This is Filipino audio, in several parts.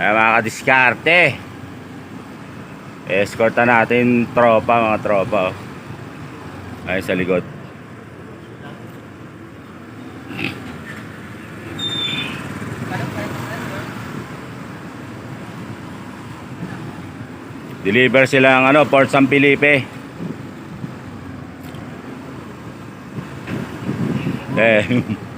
Ay mga kadiskarte. Escort na natin tropa, mga tropa. oh. Ay sa likod. Deliver sila ng ano, Port San Felipe. Eh.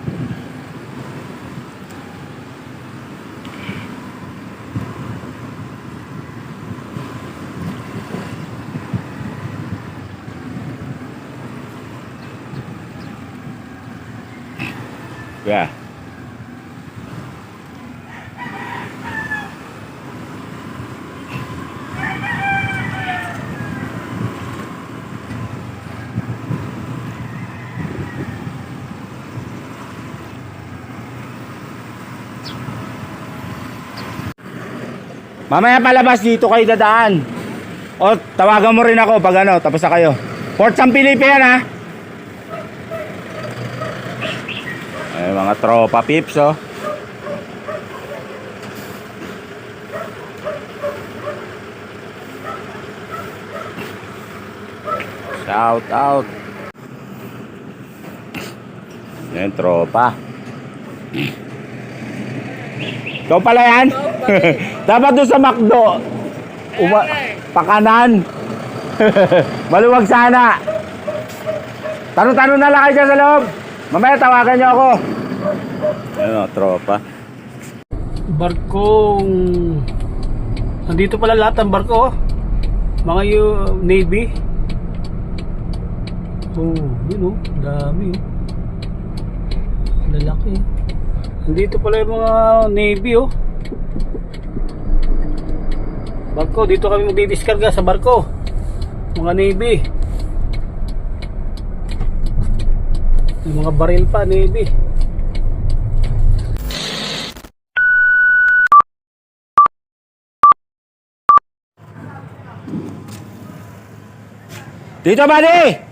Yeah. Mamaya palabas dito kayo dadaan. O tawagan mo rin ako pag ano, tapos na kayo. Port San Felipe yan ha. Ay, mga tropa pips oh. Shout out. Yan tropa. Ikaw pala yan? Dapat doon sa McDo. Uma pakanan. Maluwag sana. Tanong-tanong na lang kayo sa loob. Mamaya tawagan niyo ako. Ano, tropa. barkong. Nandito pala lahat ng barko oh. mga yu- navy. Oh yun oh. Dami oh. Lalaki. Nandito pala yung mga navy oh. Barko dito kami magdidiskarga sa barko. Mga navy yung mga baril pa navy Dito, buddy!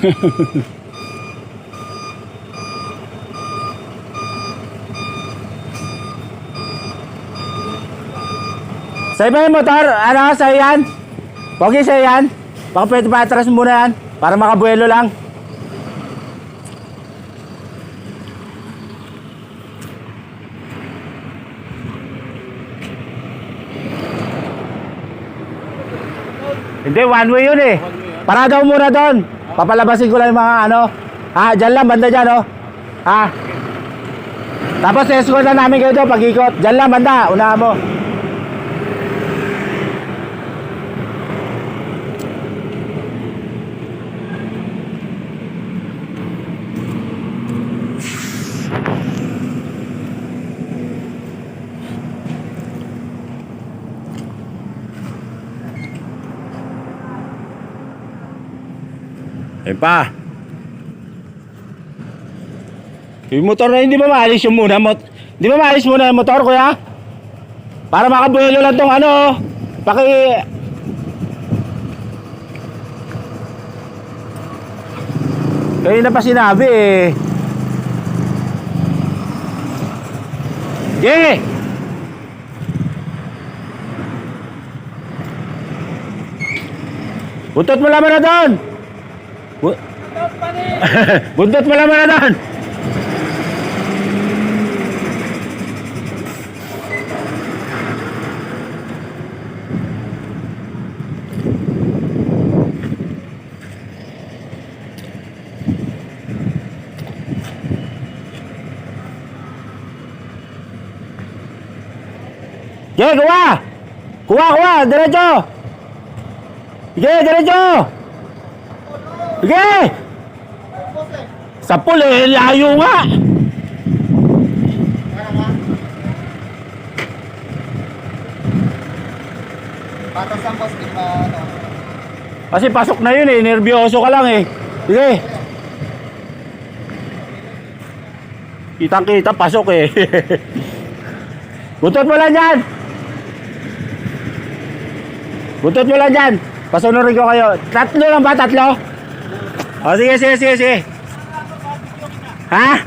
Sa iba yung motor, ano, sa yan? Pogi sa yan? Baka pwede pa atras muna yan, para makabuelo lang. Hindi, one way yun eh. Para daw muna doon. Papalabasin ko lang yung mga ano. Ha, dyan lang, banda dyan, oh. Ha? Tapos escort na namin kayo doon pag-ikot. Dyan lang, banda. Unahan mo. Ayun pa. Yung motor na hindi ba maalis yung muna? Mot hindi ba maalis muna yung motor, kuya? Para makabuelo lang tong ano. Paki... Kayo na pa sinabi eh. Yeah! Buntot mo laman na doon! Bu- Buntot mo laman na doon! Sige, kuha! Kuha, kuha! Diretso! Sige, diretso! Sige! Sa puli, eh, layo nga! Patas ang pas, Kasi pasok na yun eh, nervyoso ka lang eh. Sige! Kitang kita, pasok eh. Butot mo lang dyan! Butot mo lang dyan! Pasunurin ko kayo. Tatlo lang ba? Tatlo? O sige, sige, sige, sige. Ha?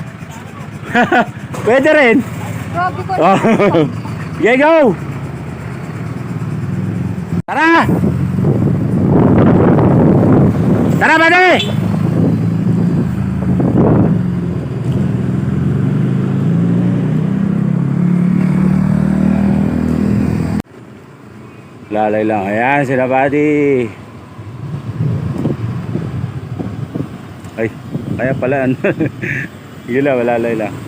Pwede rin. Oh. Sige, go! Tara! Tara, buddy! Lalay lang. Ayan, sila buddy. Ay, kaya pala. ano. Yun lang, lalay lang.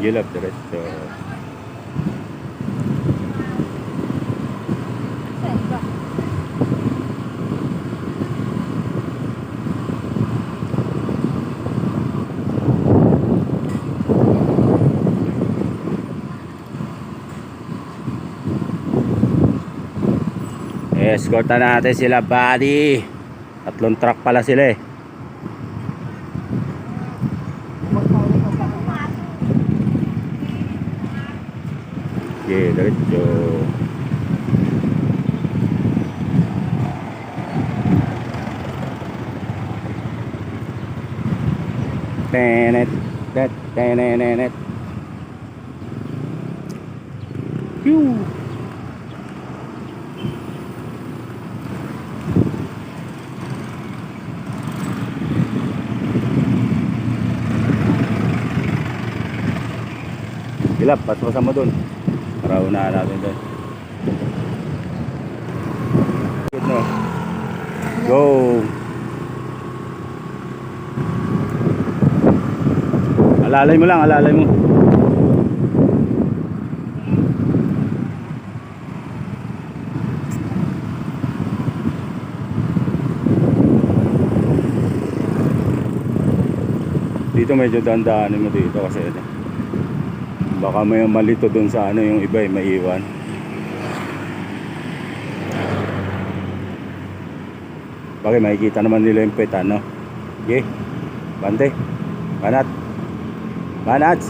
Gilap diretso. Escorta natin sila buddy. Tatlong truck pala sila eh. Okay, diretso. Tenet, tet, tenenet. Pew. Hilap, paspasan mo dun. Para unahan natin dun. Good no. Go! Alalay mo lang, alalay mo. Dito medyo dandaanin mo dito kasi ano, baka may malito doon sa ano yung iba eh, maiwan. Bakit makikita naman nila yung pet ano? Okay. Bante. Banat. Banat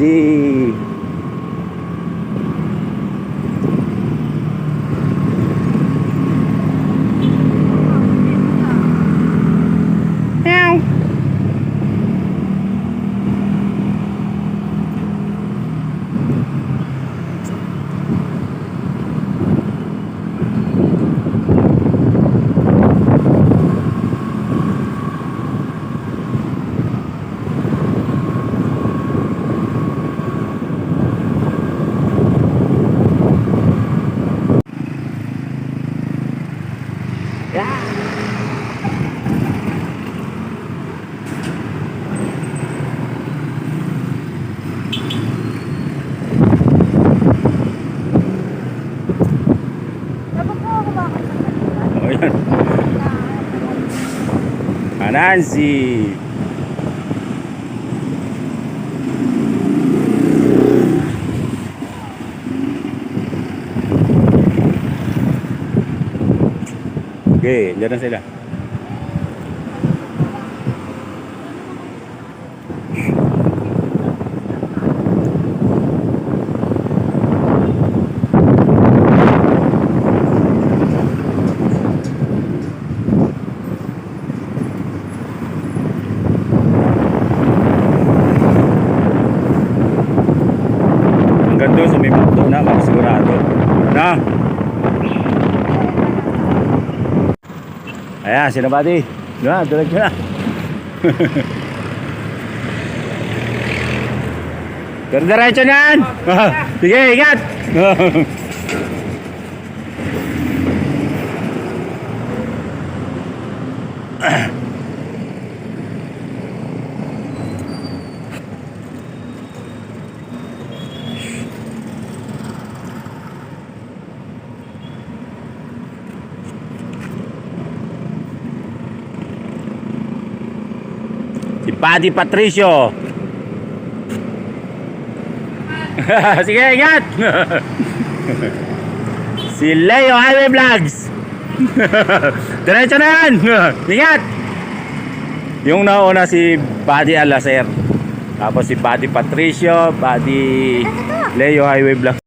Anansi. Okay, dyan na sila. Hanggang doon sa may mukto na, makasigurado. Na? Ayan, sila buddy. Na, diretso na. Pero diretso na yan. Sige, ingat. Buddy Patricio. Sige, ingat! si Leo Highway Vlogs. Diretso na yan! ingat! Yung nauna si Buddy Alaser. Tapos si Buddy Patricio, Buddy Leo Highway Vlogs.